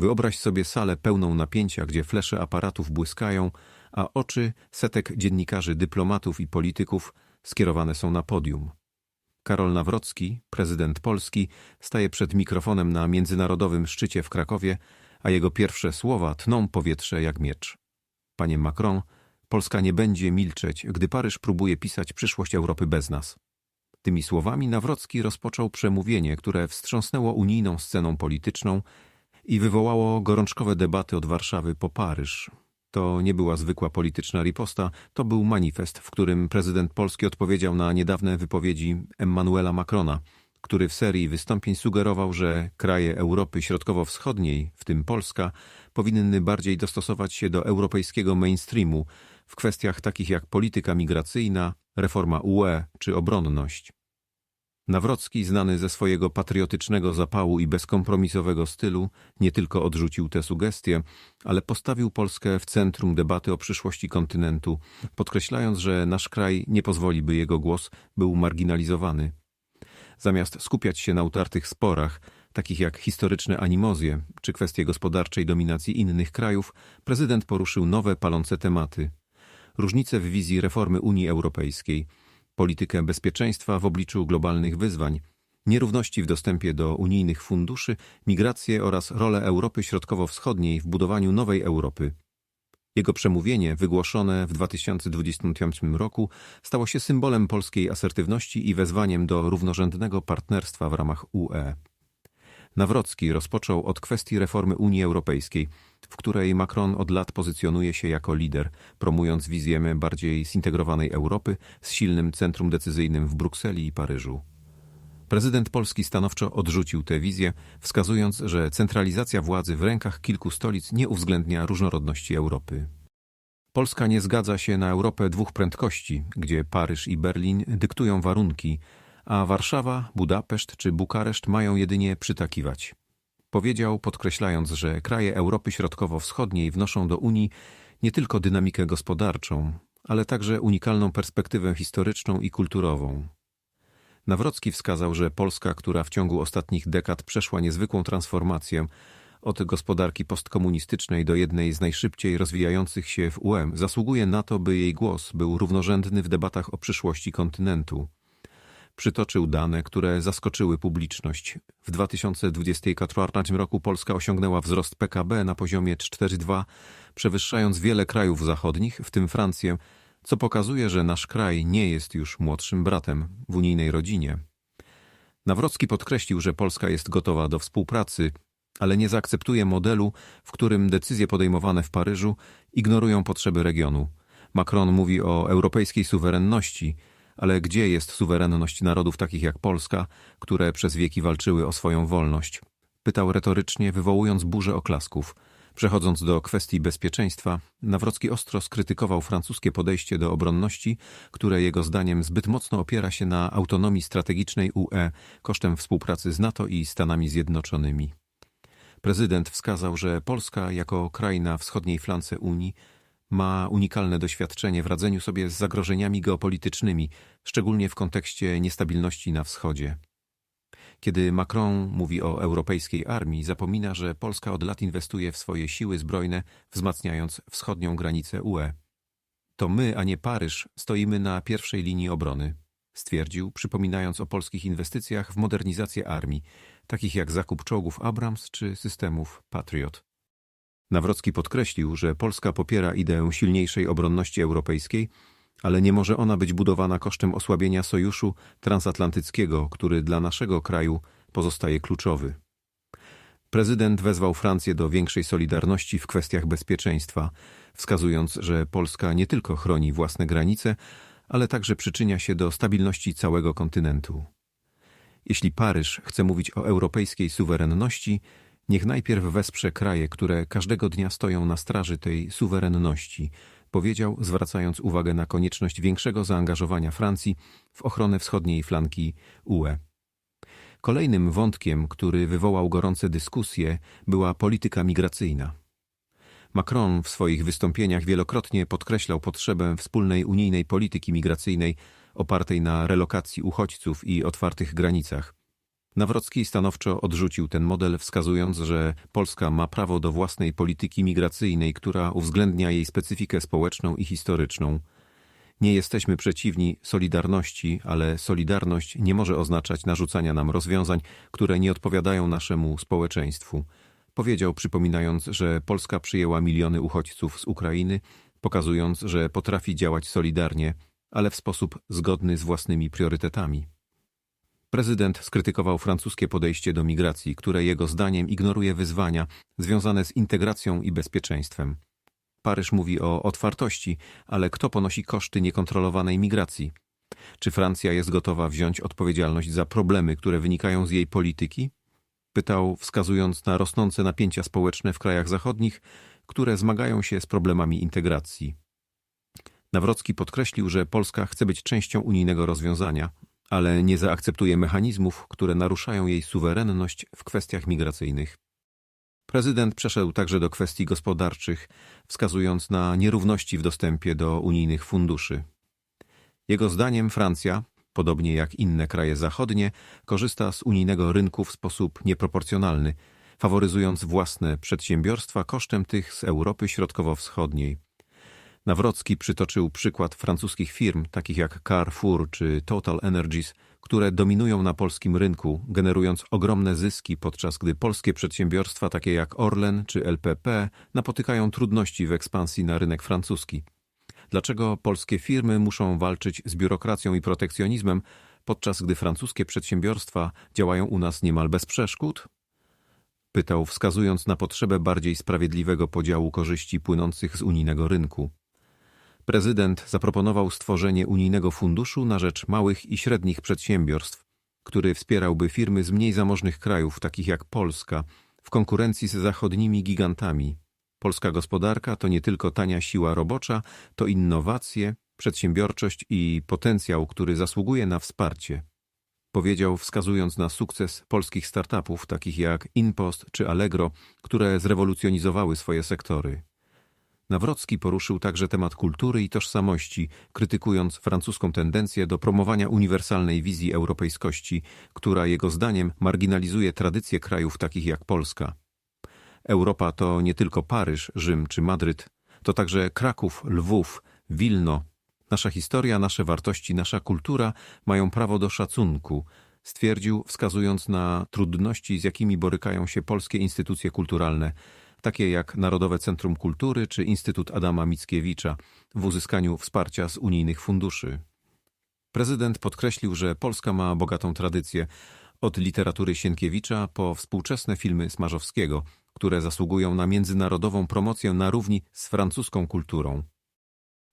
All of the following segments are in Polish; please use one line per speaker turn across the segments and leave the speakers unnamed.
Wyobraź sobie salę pełną napięcia, gdzie flesze aparatów błyskają, a oczy setek dziennikarzy, dyplomatów i polityków skierowane są na podium. Karol Nawrocki, prezydent Polski, staje przed mikrofonem na międzynarodowym szczycie w Krakowie, a jego pierwsze słowa tną powietrze jak miecz. Panie Macron, Polska nie będzie milczeć, gdy Paryż próbuje pisać przyszłość Europy bez nas. Tymi słowami Nawrocki rozpoczął przemówienie, które wstrząsnęło unijną sceną polityczną i wywołało gorączkowe debaty od Warszawy po Paryż. To nie była zwykła polityczna riposta, to był manifest, w którym prezydent Polski odpowiedział na niedawne wypowiedzi Emmanuela Macrona, który w serii wystąpień sugerował, że kraje Europy Środkowo-Wschodniej, w tym Polska, powinny bardziej dostosować się do europejskiego mainstreamu w kwestiach takich jak polityka migracyjna, reforma UE czy obronność. Nawrocki, znany ze swojego patriotycznego zapału i bezkompromisowego stylu, nie tylko odrzucił te sugestie, ale postawił Polskę w centrum debaty o przyszłości kontynentu, podkreślając, że nasz kraj nie pozwoli, by jego głos był marginalizowany. Zamiast skupiać się na utartych sporach, takich jak historyczne animozje czy kwestie gospodarczej dominacji innych krajów, prezydent poruszył nowe, palące tematy. Różnice w wizji reformy Unii Europejskiej – politykę bezpieczeństwa w obliczu globalnych wyzwań, nierówności w dostępie do unijnych funduszy, migrację oraz rolę Europy Środkowo-Wschodniej w budowaniu nowej Europy. Jego przemówienie, wygłoszone w 2025 roku, stało się symbolem polskiej asertywności i wezwaniem do równorzędnego partnerstwa w ramach UE. Nawrocki rozpoczął od kwestii reformy Unii Europejskiej, w której Macron od lat pozycjonuje się jako lider, promując wizję bardziej zintegrowanej Europy z silnym centrum decyzyjnym w Brukseli i Paryżu. Prezydent Polski stanowczo odrzucił tę wizję, wskazując, że centralizacja władzy w rękach kilku stolic nie uwzględnia różnorodności Europy. Polska nie zgadza się na Europę dwóch prędkości, gdzie Paryż i Berlin dyktują warunki, a Warszawa, Budapeszt czy Bukareszt mają jedynie przytakiwać. Powiedział, podkreślając, że kraje Europy Środkowo-Wschodniej wnoszą do Unii nie tylko dynamikę gospodarczą, ale także unikalną perspektywę historyczną i kulturową. Nawrocki wskazał, że Polska, która w ciągu ostatnich dekad przeszła niezwykłą transformację od gospodarki postkomunistycznej do jednej z najszybciej rozwijających się w UE, zasługuje na to, by jej głos był równorzędny w debatach o przyszłości kontynentu przytoczył dane, które zaskoczyły publiczność. W 2024 roku Polska osiągnęła wzrost PKB na poziomie 4,2, przewyższając wiele krajów zachodnich, w tym Francję, co pokazuje, że nasz kraj nie jest już młodszym bratem w unijnej rodzinie. Nawrocki podkreślił, że Polska jest gotowa do współpracy, ale nie zaakceptuje modelu, w którym decyzje podejmowane w Paryżu ignorują potrzeby regionu. Macron mówi o europejskiej suwerenności, ale gdzie jest suwerenność narodów takich jak Polska, które przez wieki walczyły o swoją wolność? Pytał retorycznie, wywołując burzę oklasków. Przechodząc do kwestii bezpieczeństwa, Nawrocki ostro skrytykował francuskie podejście do obronności, które jego zdaniem zbyt mocno opiera się na autonomii strategicznej UE kosztem współpracy z NATO i Stanami Zjednoczonymi. Prezydent wskazał, że Polska jako kraj na wschodniej flance Unii ma unikalne doświadczenie w radzeniu sobie z zagrożeniami geopolitycznymi, szczególnie w kontekście niestabilności na wschodzie. Kiedy Macron mówi o europejskiej armii, zapomina, że Polska od lat inwestuje w swoje siły zbrojne, wzmacniając wschodnią granicę UE. To my, a nie Paryż, stoimy na pierwszej linii obrony, stwierdził, przypominając o polskich inwestycjach w modernizację armii, takich jak zakup czołgów Abrams czy systemów Patriot. Nawrocki podkreślił, że Polska popiera ideę silniejszej obronności europejskiej, ale nie może ona być budowana kosztem osłabienia sojuszu transatlantyckiego, który dla naszego kraju pozostaje kluczowy. Prezydent wezwał Francję do większej solidarności w kwestiach bezpieczeństwa, wskazując, że Polska nie tylko chroni własne granice, ale także przyczynia się do stabilności całego kontynentu. Jeśli Paryż chce mówić o europejskiej suwerenności, Niech najpierw wesprze kraje, które każdego dnia stoją na straży tej suwerenności, powiedział, zwracając uwagę na konieczność większego zaangażowania Francji w ochronę wschodniej flanki UE. Kolejnym wątkiem, który wywołał gorące dyskusje, była polityka migracyjna. Macron w swoich wystąpieniach wielokrotnie podkreślał potrzebę wspólnej unijnej polityki migracyjnej opartej na relokacji uchodźców i otwartych granicach. Nawrocki stanowczo odrzucił ten model, wskazując, że Polska ma prawo do własnej polityki migracyjnej, która uwzględnia jej specyfikę społeczną i historyczną. Nie jesteśmy przeciwni solidarności, ale solidarność nie może oznaczać narzucania nam rozwiązań, które nie odpowiadają naszemu społeczeństwu. Powiedział, przypominając, że Polska przyjęła miliony uchodźców z Ukrainy, pokazując, że potrafi działać solidarnie, ale w sposób zgodny z własnymi priorytetami. Prezydent skrytykował francuskie podejście do migracji, które jego zdaniem ignoruje wyzwania związane z integracją i bezpieczeństwem. Paryż mówi o otwartości, ale kto ponosi koszty niekontrolowanej migracji? Czy Francja jest gotowa wziąć odpowiedzialność za problemy, które wynikają z jej polityki? Pytał, wskazując na rosnące napięcia społeczne w krajach zachodnich, które zmagają się z problemami integracji. Nawrocki podkreślił, że Polska chce być częścią unijnego rozwiązania, ale nie zaakceptuje mechanizmów, które naruszają jej suwerenność w kwestiach migracyjnych. Prezydent przeszedł także do kwestii gospodarczych, wskazując na nierówności w dostępie do unijnych funduszy. Jego zdaniem Francja, podobnie jak inne kraje zachodnie, korzysta z unijnego rynku w sposób nieproporcjonalny, faworyzując własne przedsiębiorstwa kosztem tych z Europy Środkowo-Wschodniej. Nawrocki przytoczył przykład francuskich firm, takich jak Carrefour czy Total Energies, które dominują na polskim rynku, generując ogromne zyski, podczas gdy polskie przedsiębiorstwa takie jak Orlen czy LPP napotykają trudności w ekspansji na rynek francuski. Dlaczego polskie firmy muszą walczyć z biurokracją i protekcjonizmem, podczas gdy francuskie przedsiębiorstwa działają u nas niemal bez przeszkód? Pytał, wskazując na potrzebę bardziej sprawiedliwego podziału korzyści płynących z unijnego rynku. Prezydent zaproponował stworzenie unijnego funduszu na rzecz małych i średnich przedsiębiorstw, który wspierałby firmy z mniej zamożnych krajów, takich jak Polska, w konkurencji z zachodnimi gigantami. Polska gospodarka to nie tylko tania siła robocza, to innowacje, przedsiębiorczość i potencjał, który zasługuje na wsparcie. Powiedział, wskazując na sukces polskich startupów, takich jak InPost czy Allegro, które zrewolucjonizowały swoje sektory. Nawrocki poruszył także temat kultury i tożsamości, krytykując francuską tendencję do promowania uniwersalnej wizji europejskości, która jego zdaniem marginalizuje tradycje krajów takich jak Polska. Europa to nie tylko Paryż, Rzym czy Madryt, to także Kraków, Lwów, Wilno. Nasza historia, nasze wartości, nasza kultura mają prawo do szacunku, stwierdził, wskazując na trudności, z jakimi borykają się polskie instytucje kulturalne, takie jak Narodowe Centrum Kultury czy Instytut Adama Mickiewicza, w uzyskaniu wsparcia z unijnych funduszy. Prezydent podkreślił, że Polska ma bogatą tradycję, od literatury Sienkiewicza po współczesne filmy Smarzowskiego, które zasługują na międzynarodową promocję na równi z francuską kulturą.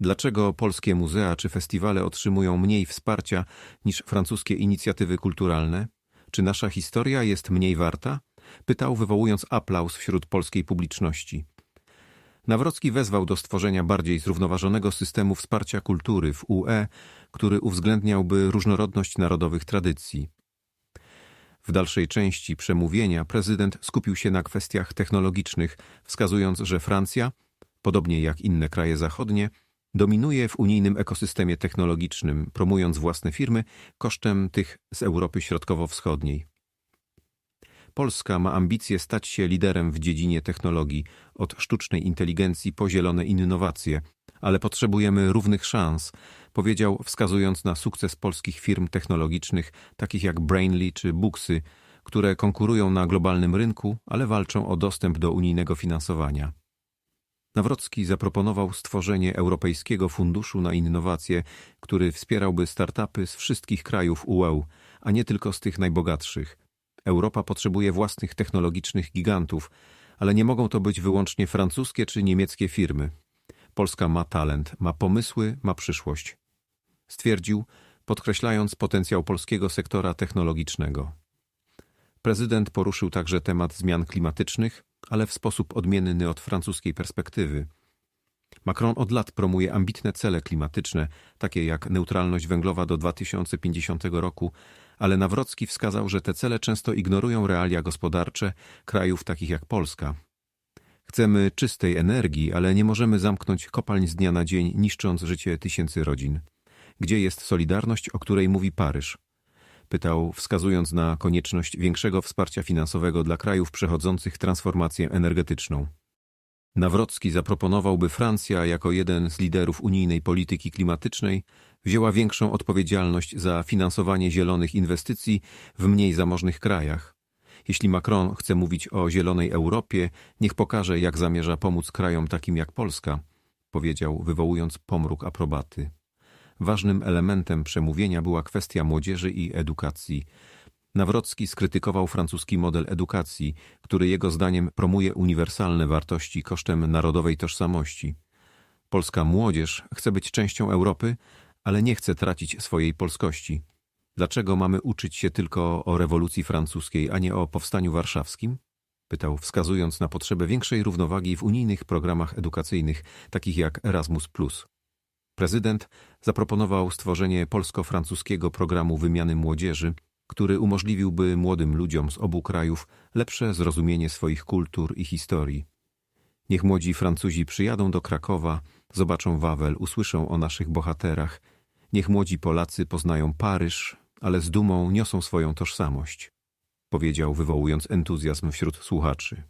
Dlaczego polskie muzea czy festiwale otrzymują mniej wsparcia niż francuskie inicjatywy kulturalne? Czy nasza historia jest mniej warta? Pytał, wywołując aplauz wśród polskiej publiczności. Nawrocki wezwał do stworzenia bardziej zrównoważonego systemu wsparcia kultury w UE, który uwzględniałby różnorodność narodowych tradycji. W dalszej części przemówienia prezydent skupił się na kwestiach technologicznych, wskazując, że Francja, podobnie jak inne kraje zachodnie, dominuje w unijnym ekosystemie technologicznym, promując własne firmy kosztem tych z Europy Środkowo-Wschodniej. Polska ma ambicje stać się liderem w dziedzinie technologii, od sztucznej inteligencji po zielone innowacje, ale potrzebujemy równych szans, powiedział, wskazując na sukces polskich firm technologicznych, takich jak Brainly czy Booksy, które konkurują na globalnym rynku, ale walczą o dostęp do unijnego finansowania. Nawrocki zaproponował stworzenie Europejskiego Funduszu na Innowacje, który wspierałby startupy z wszystkich krajów UE, a nie tylko z tych najbogatszych – Europa potrzebuje własnych technologicznych gigantów, ale nie mogą to być wyłącznie francuskie czy niemieckie firmy. Polska ma talent, ma pomysły, ma przyszłość. Stwierdził, podkreślając potencjał polskiego sektora technologicznego. Prezydent poruszył także temat zmian klimatycznych, ale w sposób odmienny od francuskiej perspektywy. Macron od lat promuje ambitne cele klimatyczne, takie jak neutralność węglowa do 2050 roku, ale Nawrocki wskazał, że te cele często ignorują realia gospodarcze krajów takich jak Polska. Chcemy czystej energii, ale nie możemy zamknąć kopalń z dnia na dzień, niszcząc życie tysięcy rodzin. Gdzie jest solidarność, o której mówi Paryż? Pytał, wskazując na konieczność większego wsparcia finansowego dla krajów przechodzących transformację energetyczną. Nawrocki zaproponował, by Francja, jako jeden z liderów unijnej polityki klimatycznej, wzięła większą odpowiedzialność za finansowanie zielonych inwestycji w mniej zamożnych krajach. Jeśli Macron chce mówić o zielonej Europie, niech pokaże, jak zamierza pomóc krajom takim jak Polska, powiedział, wywołując pomruk aprobaty. Ważnym elementem przemówienia była kwestia młodzieży i edukacji. Nawrocki skrytykował francuski model edukacji, który jego zdaniem promuje uniwersalne wartości kosztem narodowej tożsamości. Polska młodzież chce być częścią Europy, ale nie chce tracić swojej polskości. Dlaczego mamy uczyć się tylko o rewolucji francuskiej, a nie o powstaniu warszawskim? Pytał, wskazując na potrzebę większej równowagi w unijnych programach edukacyjnych, takich jak Erasmus. Prezydent zaproponował stworzenie polsko-francuskiego programu wymiany młodzieży, który umożliwiłby młodym ludziom z obu krajów lepsze zrozumienie swoich kultur i historii. Niech młodzi Francuzi przyjadą do Krakowa, zobaczą Wawel, usłyszą o naszych bohaterach. Niech młodzi Polacy poznają Paryż, ale z dumą niosą swoją tożsamość, powiedział, wywołując entuzjazm wśród słuchaczy.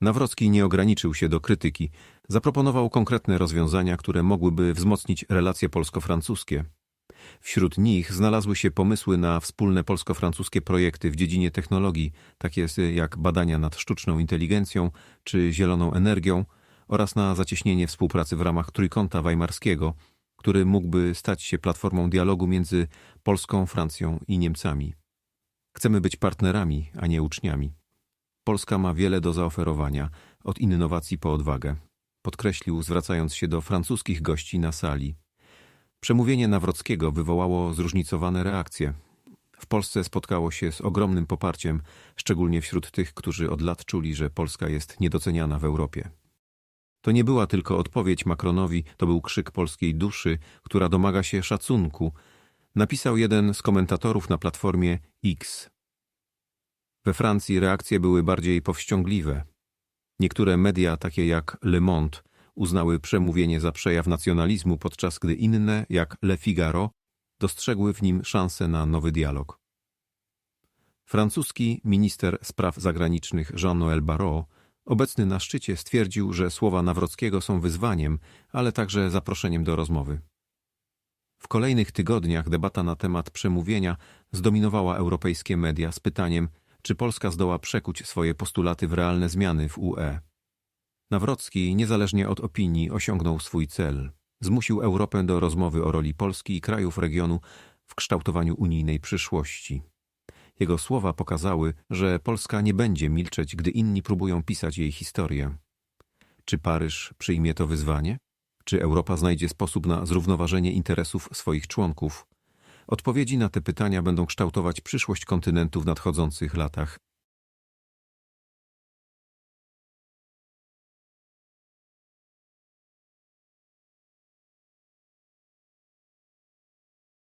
Nawrocki nie ograniczył się do krytyki, zaproponował konkretne rozwiązania, które mogłyby wzmocnić relacje polsko-francuskie. Wśród nich znalazły się pomysły na wspólne polsko-francuskie projekty w dziedzinie technologii, takie jak badania nad sztuczną inteligencją czy zieloną energią, oraz na zacieśnienie współpracy w ramach Trójkąta Weimarskiego, który mógłby stać się platformą dialogu między Polską, Francją i Niemcami. Chcemy być partnerami, a nie uczniami. Polska ma wiele do zaoferowania, od innowacji po odwagę. Podkreślił, zwracając się do francuskich gości na sali. Przemówienie Nawrockiego wywołało zróżnicowane reakcje. W Polsce spotkało się z ogromnym poparciem, szczególnie wśród tych, którzy od lat czuli, że Polska jest niedoceniana w Europie. To nie była tylko odpowiedź Macronowi, to był krzyk polskiej duszy, która domaga się szacunku, napisał jeden z komentatorów na platformie X. We Francji reakcje były bardziej powściągliwe. Niektóre media, takie jak Le Monde, uznały przemówienie za przejaw nacjonalizmu, podczas gdy inne, jak Le Figaro, dostrzegły w nim szansę na nowy dialog. Francuski minister spraw zagranicznych Jean-Noël Barrot, obecny na szczycie, stwierdził, że słowa Nawrockiego są wyzwaniem, ale także zaproszeniem do rozmowy. W kolejnych tygodniach debata na temat przemówienia zdominowała europejskie media z pytaniem, czy Polska zdoła przekuć swoje postulaty w realne zmiany w UE. Nawrocki, niezależnie od opinii, osiągnął swój cel. Zmusił Europę do rozmowy o roli Polski i krajów regionu w kształtowaniu unijnej przyszłości. Jego słowa pokazały, że Polska nie będzie milczeć, gdy inni próbują pisać jej historię. Czy Paryż przyjmie to wyzwanie? Czy Europa znajdzie sposób na zrównoważenie interesów swoich członków? Odpowiedzi na te pytania będą kształtować przyszłość kontynentu w nadchodzących latach.